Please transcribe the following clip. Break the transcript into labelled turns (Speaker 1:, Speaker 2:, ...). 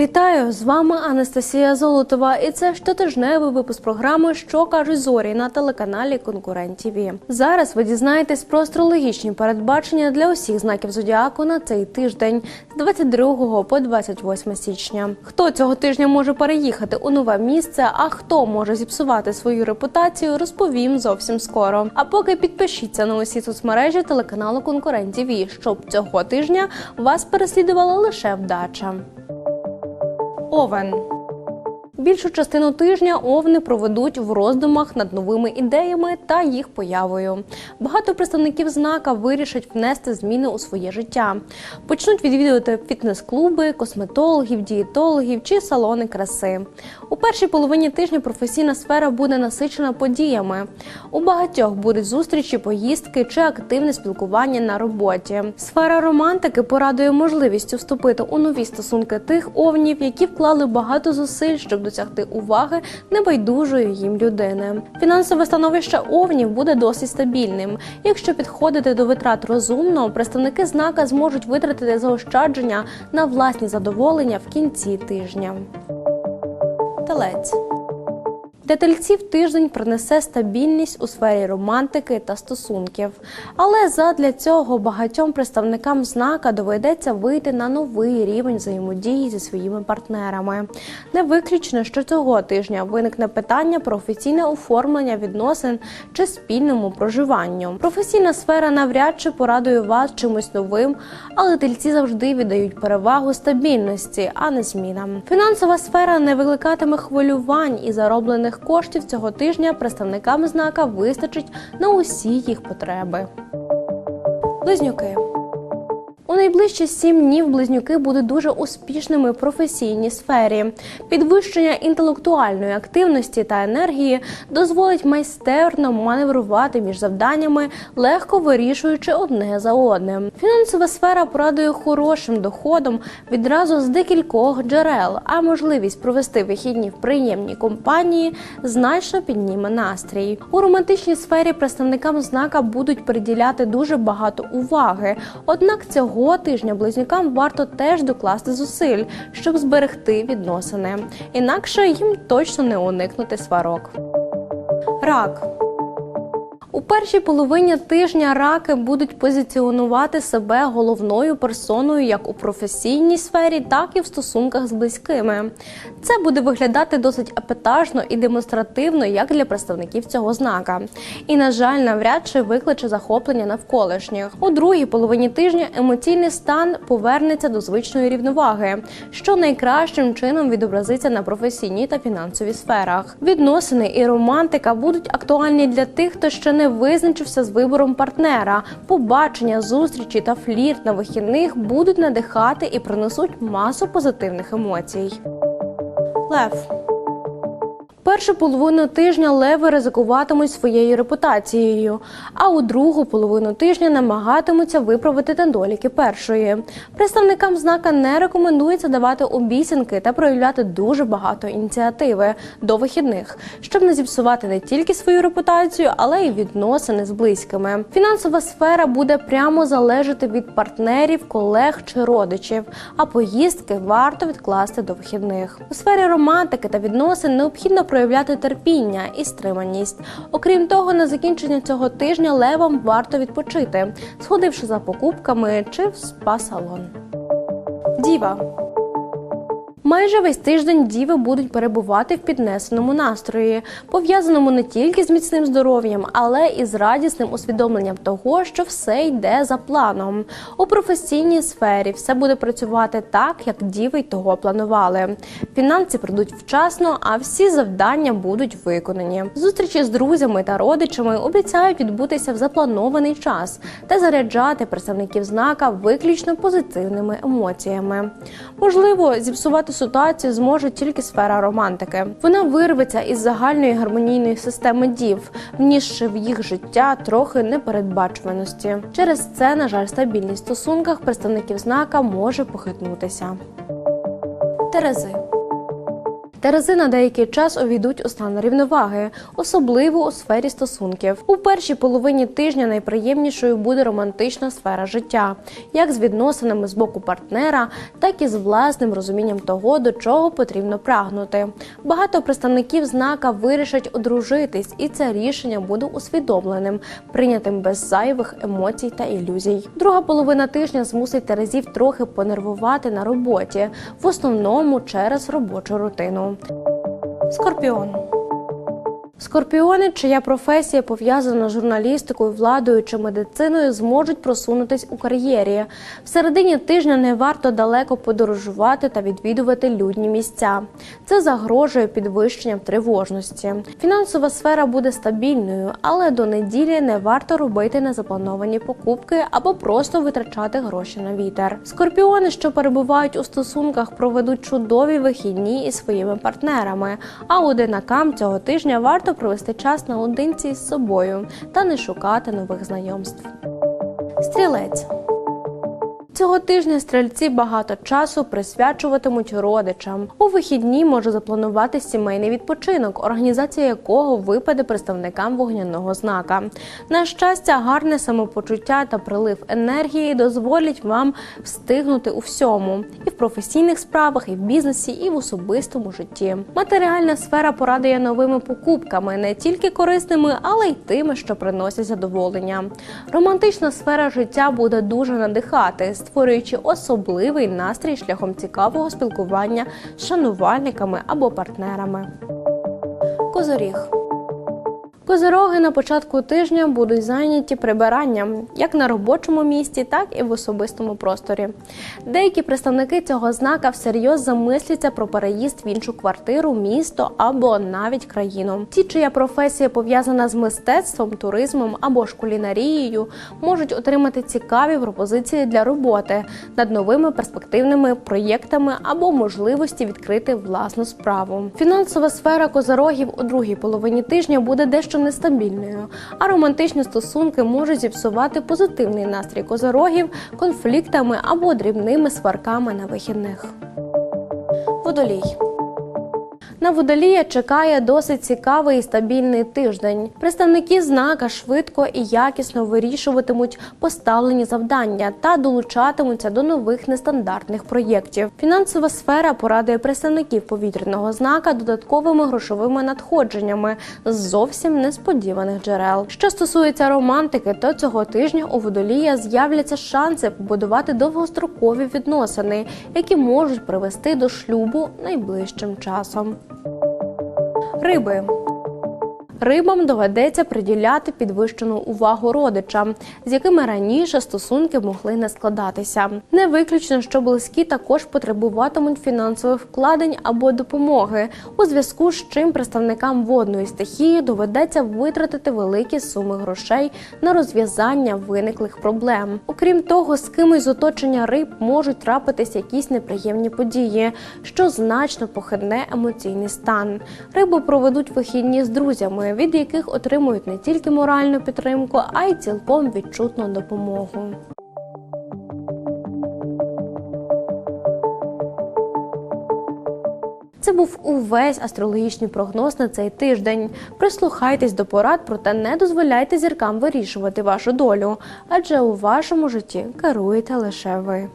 Speaker 1: Вітаю з вами Анастасія Золотова, і це щотижневий випуск програми Що кажуть зорі на телеканалі Конкурент ТІВІ. Зараз ви дізнаєтесь про астрологічні передбачення для усіх знаків зодіаку на цей тиждень з 22 по 28 січня. Хто цього тижня може переїхати у нове місце, а хто може зіпсувати свою репутацію, розповім зовсім скоро. А поки підпишіться на усі соцмережі телеканалу Конкурент ТІВІ, щоб цього тижня вас переслідувала лише вдача. Овен. Більшу частину тижня овни проведуть в роздумах над новими ідеями та їх появою. Багато представників знака вирішать внести зміни у своє життя. Почнуть відвідувати фітнес-клуби, косметологів, дієтологів чи салони краси. У першій половині тижня професійна сфера буде насичена подіями. У багатьох будуть зустрічі, поїздки чи активне спілкування на роботі. Сфера романтики порадує можливістю вступити у нові стосунки тих овнів, які вклали багато зусиль, щоб досягти уваги небайдужої їм людини. Фінансове становище овнів буде досить стабільним. Якщо підходити до витрат розумно, представники знака зможуть витратити заощадження на власні задоволення в кінці тижня. Телець. Для тельців тиждень принесе стабільність у сфері романтики та стосунків. Але задля цього багатьом представникам знака доведеться вийти на новий рівень взаємодії зі своїми партнерами. Не виключно, що цього тижня виникне питання про офіційне оформлення відносин чи спільному проживанню. Професійна сфера навряд чи порадує вас чимось новим, але тельці завжди віддають перевагу стабільності, а не змінам. Фінансова сфера не викликатиме хвилювань і зароблених коштів цього тижня представникам знака вистачить на усі їх потреби. Близнюки. У найближчі сім днів близнюки будуть дуже успішними в професійній сфері. Підвищення інтелектуальної активності та енергії дозволить майстерно маневрувати між завданнями, легко вирішуючи одне за одним. Фінансова сфера порадує хорошим доходом відразу з декількох джерел, а можливість провести вихідні в приємній компанії значно підніме настрій. У романтичній сфері представникам знака будуть приділяти дуже багато уваги. Однак цього тижня близнюкам варто теж докласти зусиль, щоб зберегти відносини. Інакше їм точно не уникнути сварок. Рак. У першій половині тижня раки будуть позиціонувати себе головною персоною як у професійній сфері, так і в стосунках з близькими. Це буде виглядати досить епатажно і демонстративно, як для представників цього знака. І, на жаль, навряд чи викличе захоплення навколишніх. У другій половині тижня емоційний стан повернеться до звичної рівноваги, що найкращим чином відобразиться на професійній та фінансовій сферах. Відносини і романтика будуть актуальні для тих, хто ще не визначився з вибором партнера. Побачення, зустрічі та флірт на вихідних будуть надихати і принесуть масу позитивних емоцій. Лев. Першу половину тижня леви ризикуватимуть своєю репутацією, а у другу половину тижня намагатимуться виправити недоліки першої. Представникам знака не рекомендується давати обіцянки та проявляти дуже багато ініціативи до вихідних, щоб не зіпсувати не тільки свою репутацію, але й відносини з близькими. Фінансова сфера буде прямо залежати від партнерів, колег чи родичів, а поїздки варто відкласти до вихідних. У сфері романтики та відносин необхідно проявляти терпіння і стриманість. Окрім того, на закінчення цього тижня левам варто відпочити, сходивши за покупками чи в спа-салон. Діва. Майже весь тиждень діви будуть перебувати в піднесеному настрої, пов'язаному не тільки з міцним здоров'ям, але і з радісним усвідомленням того, що все йде за планом. У професійній сфері все буде працювати так, як діви й того планували. Фінанси прийдуть вчасно, а всі завдання будуть виконані. Зустрічі з друзями та родичами обіцяють відбутися в запланований час та заряджати представників знака виключно позитивними емоціями. Можливо, зіпсувати ситуацію зможе тільки сфера романтики. Вона вирветься із загальної гармонійної системи дів, внісши в їх життя трохи непередбачуваності. Через це, на жаль, стабільність в стосунках представників знака може похитнутися. Терези. Терези на деякий час увійдуть у стан рівноваги, особливо у сфері стосунків. У першій половині тижня найприємнішою буде романтична сфера життя, як з відносинами з боку партнера, так і з власним розумінням того, до чого потрібно прагнути. Багато представників знака вирішать одружитись, і це рішення буде усвідомленим, прийнятим без зайвих емоцій та ілюзій. Друга половина тижня змусить Терезів трохи понервувати на роботі, в основному через робочу рутину. nou. Scorpion Скорпіони, чия професія пов'язана з журналістикою, владою чи медициною, зможуть просунутись у кар'єрі. В середині тижня не варто далеко подорожувати та відвідувати людні місця. Це загрожує підвищенням тривожності. Фінансова сфера буде стабільною, але до неділі не варто робити незаплановані покупки або просто витрачати гроші на вітер. Скорпіони, що перебувають у стосунках, проведуть чудові вихідні із своїми партнерами. А одинакам цього тижня варто провести час наодинці з собою та не шукати нових знайомств. Стрілець. Цього тижня стрільці багато часу присвячуватимуть родичам. У вихідні може запланувати сімейний відпочинок, організація якого випаде представникам вогняного знака. На щастя, гарне самопочуття та прилив енергії дозволять вам встигнути у всьому і в професійних справах, і в бізнесі, і в особистому житті. Матеріальна сфера порадує новими покупками, не тільки корисними, але й тими, що приносять задоволення. Романтична сфера життя буде дуже надихати створюючи особливий настрій шляхом цікавого спілкування з шанувальниками або партнерами. Козоріг. Козороги на початку тижня будуть зайняті прибиранням як на робочому місці, так і в особистому просторі. Деякі представники цього знака всерйоз замисляться про переїзд в іншу квартиру, місто або навіть країну. Ті, чия професія пов'язана з мистецтвом, туризмом або ж кулінарією, можуть отримати цікаві пропозиції для роботи над новими перспективними проєктами або можливості відкрити власну справу. Фінансова сфера козорогів у другій половині тижня буде дещо нестабільною, а романтичні стосунки можуть зіпсувати позитивний настрій козорогів конфліктами або дрібними сварками на вихідних. Водолій. На водолія чекає досить цікавий і стабільний тиждень. Представники знака швидко і якісно вирішуватимуть поставлені завдання та долучатимуться до нових нестандартних проєктів. Фінансова сфера порадує представників повітряного знака додатковими грошовими надходженнями з зовсім несподіваних джерел. Що стосується романтики, то цього тижня у водолія з'являться шанси побудувати довгострокові відносини, які можуть привести до шлюбу найближчим часом. Риби. Рибам доведеться приділяти підвищену увагу родичам, з якими раніше стосунки могли не складатися. Не виключно, що близькі також потребуватимуть фінансових вкладень або допомоги, у зв'язку з чим представникам водної стихії доведеться витратити великі суми грошей на розв'язання виниклих проблем. Окрім того, з кимось з оточення риб можуть трапитись якісь неприємні події, що значно похитне емоційний стан. Риби проведуть вихідні з друзями від яких отримують не тільки моральну підтримку, а й цілком відчутну допомогу. Це був увесь астрологічний прогноз на цей тиждень. Прислухайтесь до порад, проте не дозволяйте зіркам вирішувати вашу долю, адже у вашому житті керуєте лише ви.